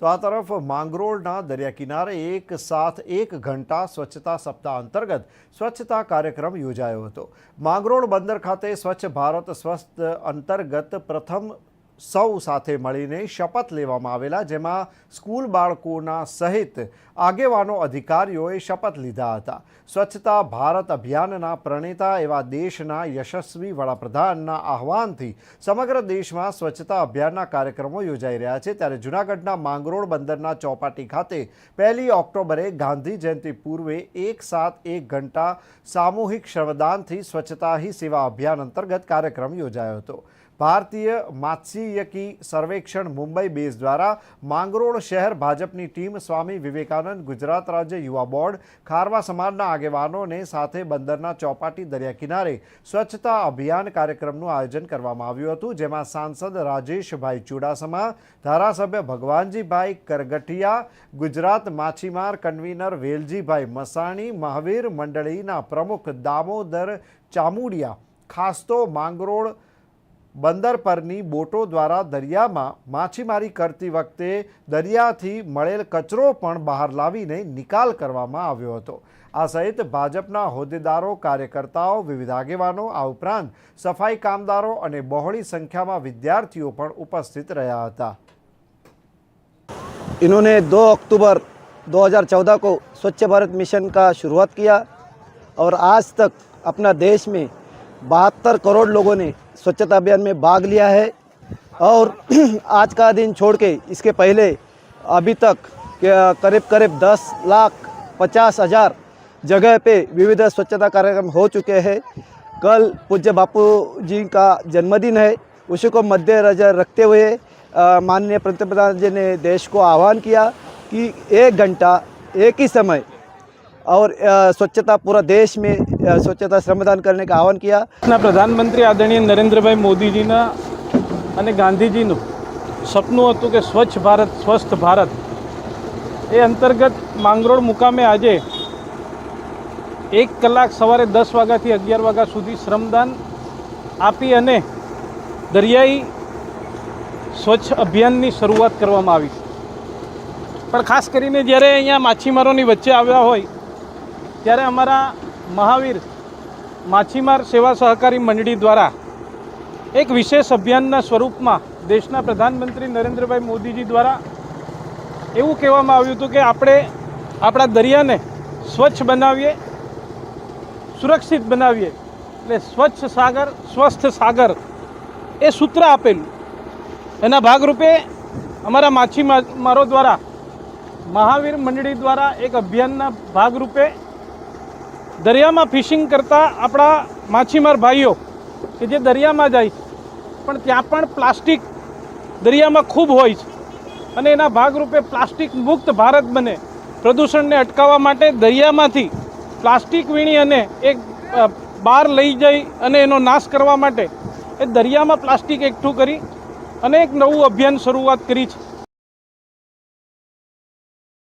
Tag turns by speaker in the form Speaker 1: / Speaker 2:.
Speaker 1: તો આ તરફ માંગરોળના દરિયા કિનારે એક સાથ એક ઘંટા સ્વચ્છતા સપ્તાહ અંતર્ગત સ્વચ્છતા કાર્યક્રમ યોજાયો હતો. માંગરોળ બંદર ખાતે સ્વચ્છ ભારત સ્વસ્થ અંતર્ગત પ્રથમ સૌ સાથે મળીને શપથ લેવામાં આવેલા, જેમાં સ્કૂલ બાળકોના સહિત આગેવાનો, અધિકારીઓએ શપથ લીધા હતા. સ્વચ્છતા ભારત અભિયાનના પ્રણેતા એવા દેશના યશસ્વી વડાપ્રધાનના આહવાનથી સમગ્ર દેશમાં સ્વચ્છતા અભિયાનના કાર્યક્રમો યોજાઈ રહ્યા છે. ત્યારે જૂનાગઢના માંગરોળ બંદરના ચોપાટી ખાતે પહેલી ઓક્ટોબરે ગાંધી જયંતિ પૂર્વે એક સાત એક ઘંટા સામૂહિક શ્રમદાનથી સ્વચ્છતા હી સેવા અભિયાન અંતર્ગત કાર્યક્રમ યોજાયો હતો. ભારતીય માત્સ્યકી સર્વેક્ષણ મુંબઈ બેઝ દ્વારા માંગરોળ શહેર ભાજપની ટીમ સ્વામી વિવેકાનંદ ગુજરાત રાજ્ય યુવા બોર્ડ ખારવા સમાજના આગેવાનોને સાથે બંદરના ચોપાટી દરિયા કિનારે સ્વચ્છતા અભિયાન કાર્યક્રમનું આયોજન કરવામાં આવ્યું હતું, જેમાં સાંસદ રાજેશભાઈ ચુડાસમા, ધારાસભ્ય ભગવાનજીભાઈ કરગઠિયા ગુજરાત માછીમાર કન્વીનર વેલજીભાઈ મસાણી, મહાવીર મંડળીના પ્રમુખ દામોદર ચામુડિયા, ખાસ તો માંગરોળ બંદર પરની બોટો દ્વારા દરિયામાં માછીમારી કરતી વખતે દરિયાથી મળેલ કચરો પણ બહાર લાવીને નિકાલ કરવામાં આવ્યો હતો આ સહિત ભાજપના હોદ્દેદારો કાર્યકર્તાઓ વિવિધ આગેવાનો આ ઉપરાંત સફાઈ કામદારો અને બહોળી સંખ્યામાં વિદ્યાર્થીઓ પણ ઉપસ્થિત રહ્યા હતા
Speaker 2: इन्होंने 2 अक्टूबर 2014 को स्वच्छ भारत मिशन का शुरुआत किया और आज तक अपना देश में बहत्तर करोड़ लोगों ने स्वच्छता अभियान में भाग लिया है और आज का दिन छोड़ के इसके पहले अभी तक करीब करीब 10 लाख पचास हज़ार जगह पे विविध स्वच्छता कार्यक्रम हो चुके हैं। कल पूज्य बापू जी का जन्मदिन है, उसी को मद्देनजर रखते हुए माननीय पंतप्रधान जी ने देश को आह्वान किया कि एक घंटा एक ही समय और स्वच्छता पूरा देश में स्वच्छता श्रमदान करने का आह्वान किया
Speaker 3: દેશના પ્રધાનમંત્રી આદરણીય નરેન્દ્રભાઈ મોદીજીના અને ગાંધીજીનું સપનું હતું કે સ્વચ્છ ભારત સ્વસ્થ ભારત એ અંતર્ગત માંગરોળ મુકામે આજે એક કલાક સવારે દસ વાગ્યાથી અગિયાર વાગ્યા સુધી શ્રમદાન આપી અને દરિયાઈ સ્વચ્છ અભિયાનની શરૂઆત કરવામાં આવી છે પણ ખાસ કરીને જ્યારે અહીંયા માછીમારોની વચ્ચે આવ્યા હોય ત્યારે અમારા મહાવીર માછીમાર સેવા સહકારી મંડળી દ્વારા એક વિશેષ અભિયાનના સ્વરૂપમાં દેશના પ્રધાનમંત્રી નરેન્દ્રભાઈ મોદીજી દ્વારા એવું કહેવામાં આવ્યું હતું કે આપણે આપણા દરિયાને સ્વચ્છ બનાવીએ, સુરક્ષિત બનાવીએ. એટલે સ્વચ્છ સાગર, સ્વસ્થ સાગર એ સૂત્ર આપેલું. એના ભાગરૂપે અમારા માછીમારો દ્વારા મહાવીર મંડળી દ્વારા એક અભિયાનના ભાગરૂપે દરિયામાં ફિશિંગ કરતા આપણા માછીમાર ભાઈઓ કે જે દરિયામાં જાય પણ ત્યાં પણ પ્લાસ્ટિક દરિયામાં ખૂબ હોય છે અને એના ભાગરૂપે પ્લાસ્ટિક મુક્ત ભારત બને. પ્રદૂષણને અટકાવવા માટે દરિયામાંથી પ્લાસ્ટિક વીણી અને એક બહાર લઈ જઈ અને એનો નાશ કરવા માટે એ દરિયામાં પ્લાસ્ટિક એકઠું કરી અને એક નવું અભિયાન શરૂઆત કરી છે.